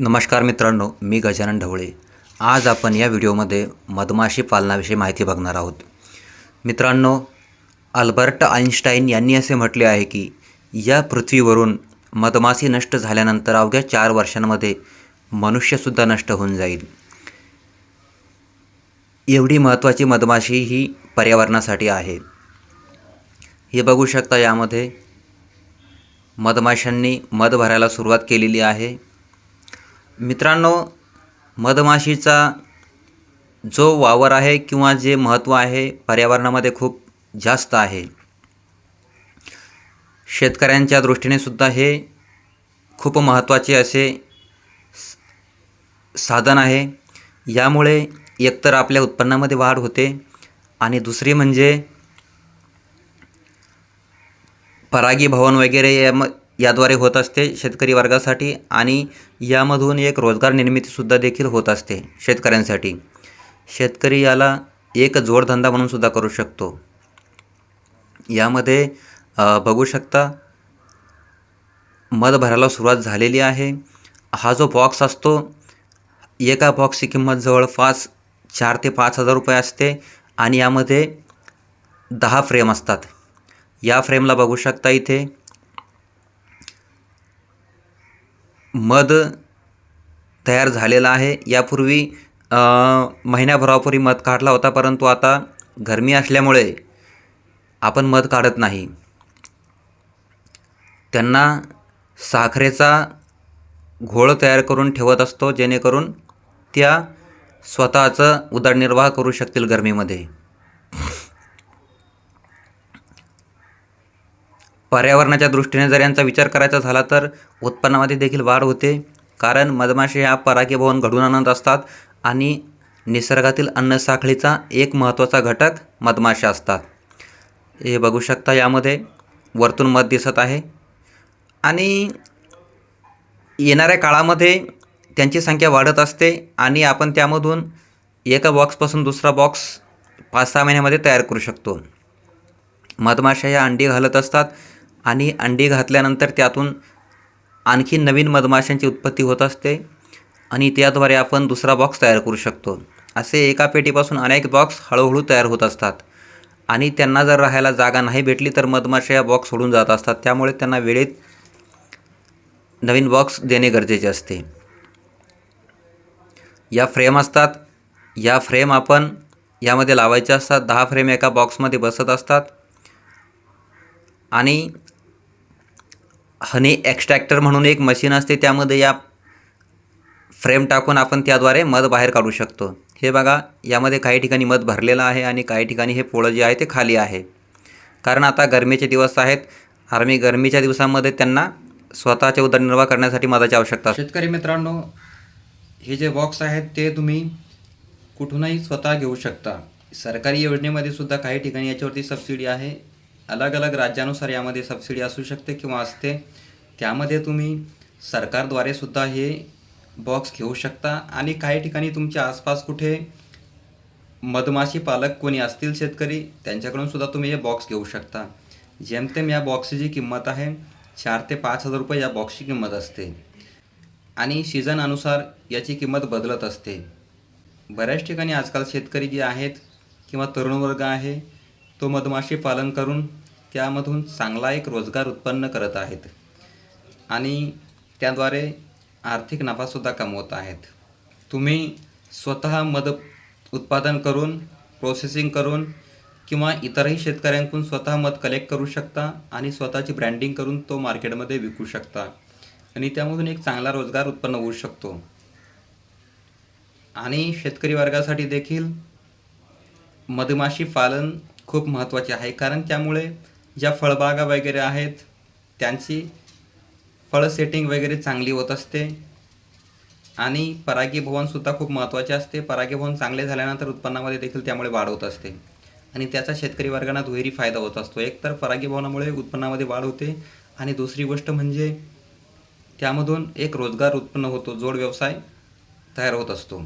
नमस्कार मित्रांनो मी गजानन ढवळे. आज आपण या व्हिडिओमध्ये मधमाशी पालनाविषयी माहिती बघणार आहोत. मित्रांनो अल्बर्ट आईन्स्टाईन यांनी असे म्हटले आहे की या पृथ्वीवरून मधमाशी नष्ट झाल्यानंतर अवघ्या चार वर्षांमध्ये मनुष्यसुद्धा नष्ट होऊन जाईल. एवढी महत्त्वाची मधमाशी ही पर्यावरणासाठी आहे. हे बघू शकता यामध्ये मधमाशांनी मध भरायला सुरुवात केलेली आहे. मित्रांनो मधमाशीचा जो वावर आहे किंवा जे महत्त्व आहे पर्यावरणामध्ये खूप जास्त आहे. शेतकऱ्यांच्या दृष्टीने सुद्धा हे खूप महत्त्वाचे असे साधन आहे. यामुळे एकतर आपल्या उत्पन्नामध्ये वाढ होते आणि दुसरी म्हणजे परागीभवन वगैरे याम याद्वारे होत असते शेतकरी वर्गासाठी आणि यामधून एक रोजगार निर्मितीसुद्धा देखील होत असते शेतकऱ्यांसाठी. शेतकरी याला एक जोडधंदा म्हणून सुद्धा करू शकतो. यामध्ये बघू शकता मध भरायला सुरुवात झालेली आहे. हा जो बॉक्स असतो एका बॉक्सची किंमत जवळपास चार ते पाच हजार रुपये असते आणि यामध्ये दहा फ्रेम असतात. या फ्रेमला बघू शकता इथे मध तयार झालेला आहे. यापूर्वी महिन्याभरापूर्वी मध काढला होता परंतु आता गरमी असल्यामुळे आपण मध काढत नाही. त्यांना साखरेचा घोळ तयार करून ठेवत असतो जेणेकरून त्या स्वतःचं उदरनिर्वाह करू शकतील गरमीमध्ये. पर्यावरणाच्या दृष्टीने जर यांचा विचार करायचा झाला तर उत्पन्नामध्ये देखील वाढ होते. कारण मधमाशी ह्या परागीभवन घडून आणत असतात आणि निसर्गातील अन्नसाखळीचा एक महत्त्वाचा घटक मधमाशा असतात. हे बघू शकता यामध्ये वरतून मध दिसत आहे. आणि येणाऱ्या काळामध्ये त्यांची संख्या वाढत असते आणि आपण त्यामधून एका बॉक्सपासून दुसरा बॉक्स पाच सहा महिन्यामध्ये तयार करू शकतो. मधमाशा या अंडी घालत असतात. आणि अंडी घातल्यानंतर त्यातून आणखी नवीन मधमाशांची उत्पत्ती होत असते. आणि त्याद्वारे आपण दुसरा बॉक्स तयार करू शकतो. असे एका पेटीपासून अनेक बॉक्स हळूहळू तयार होत असतात. आणि त्यांना जर राहायला जागा नाही भेटली तर मधमाशा या बॉक्स सोडून जात असतात. त्यामुळे त्यांना वेळेत नवीन बॉक्स देणे गरजेचे असते. या फ्रेम असतात. या फ्रेम आपण यामध्ये लावायच्या असतात. दहा फ्रेम एका बॉक्समध्ये बसत असतात. आणि हनी एक्स्ट्रॅक्टर म्हणून एक मशीन असते त्यामध्ये या फ्रेम टाकून आपण त्याद्वारे मध बाहेर काढू शकतो. हे बघा यामध्ये काही ठिकाणी मध भरलेलं आहे आणि काही ठिकाणी हे पोळं जे आहे ते खाली आहे. कारण आता गरमीचे दिवस आहेत आर्मी गरमीच्या दिवसामध्ये त्यांना स्वतःचे उदरनिर्वाह करण्यासाठी मधाची आवश्यकता शेतकरी मित्रांनो हे जे बॉक्स आहेत ते तुम्ही कुठूनही स्वतः घेऊ शकता. सरकारी योजनेमध्ये सुद्धा काही ठिकाणी याच्यावरती सबसिडी आहे. अलग अलग राज्यानुसार यामध्ये सबसिडी असू शकते किंवा असते. त्यामध्ये तुम्ही सरकारद्वारे सुद्धा हे बॉक्स घेऊ शकता. आणि काही ठिकाणी तुमच्या आसपास कुठे मधमाशी पालक कोणी असतील शेतकरी त्यांच्याकडून सुद्धा तुम्ही हे बॉक्स घेऊ शकता. जेमतेम या बॉक्सची जी किंमत आहे चार ते पाच हजार रुपये या बॉक्सची किंमत असते. आणि सीझन अनुसार याची किंमत बदलत असते. बऱ्याच ठिकाणी आजकाल शेतकरी जे आहेत किंवा तरुण वर्ग आहे तो मधमाशी पालन करून त्यामधून चांगला एक रोजगार उत्पन्न करत आहेत. आणि त्याद्वारे आर्थिक नफासुद्धा कमवत आहेत. तुम्ही स्वतः मध उत्पादन करून प्रोसेसिंग करून किंवा इतरही शेतकऱ्यांकडून स्वतः मध कलेक्ट करू शकता आणि स्वतःची ब्रँडिंग करून तो मार्केटमध्ये विकू शकता. आणि त्यामधून एक चांगला रोजगार उत्पन्न होऊ शकतो. आणि शेतकरी वर्गासाठी देखील मधमाशी पालन खूप महत्त्वाचे आहे. कारण त्यामुळे ज्या फळबागा वगैरे आहेत त्यांची फळ सेटिंग वगैरे चांगली होत असते. आणि परागीभवनसुद्धा खूप महत्त्वाचे असते. परागीभवन चांगले झाल्यानंतर उत्पन्नामध्ये देखील त्यामुळे वाढ होत असते. आणि त्याचा शेतकरी वर्गांना दुहेरी फायदा होत असतो. एक तर परागीभवनामुळे उत्पन्नामध्ये वाढ होते आणि दुसरी गोष्ट म्हणजे त्यामधून एक रोजगार उत्पन्न होतो. जोड व्यवसाय तयार होत असतो.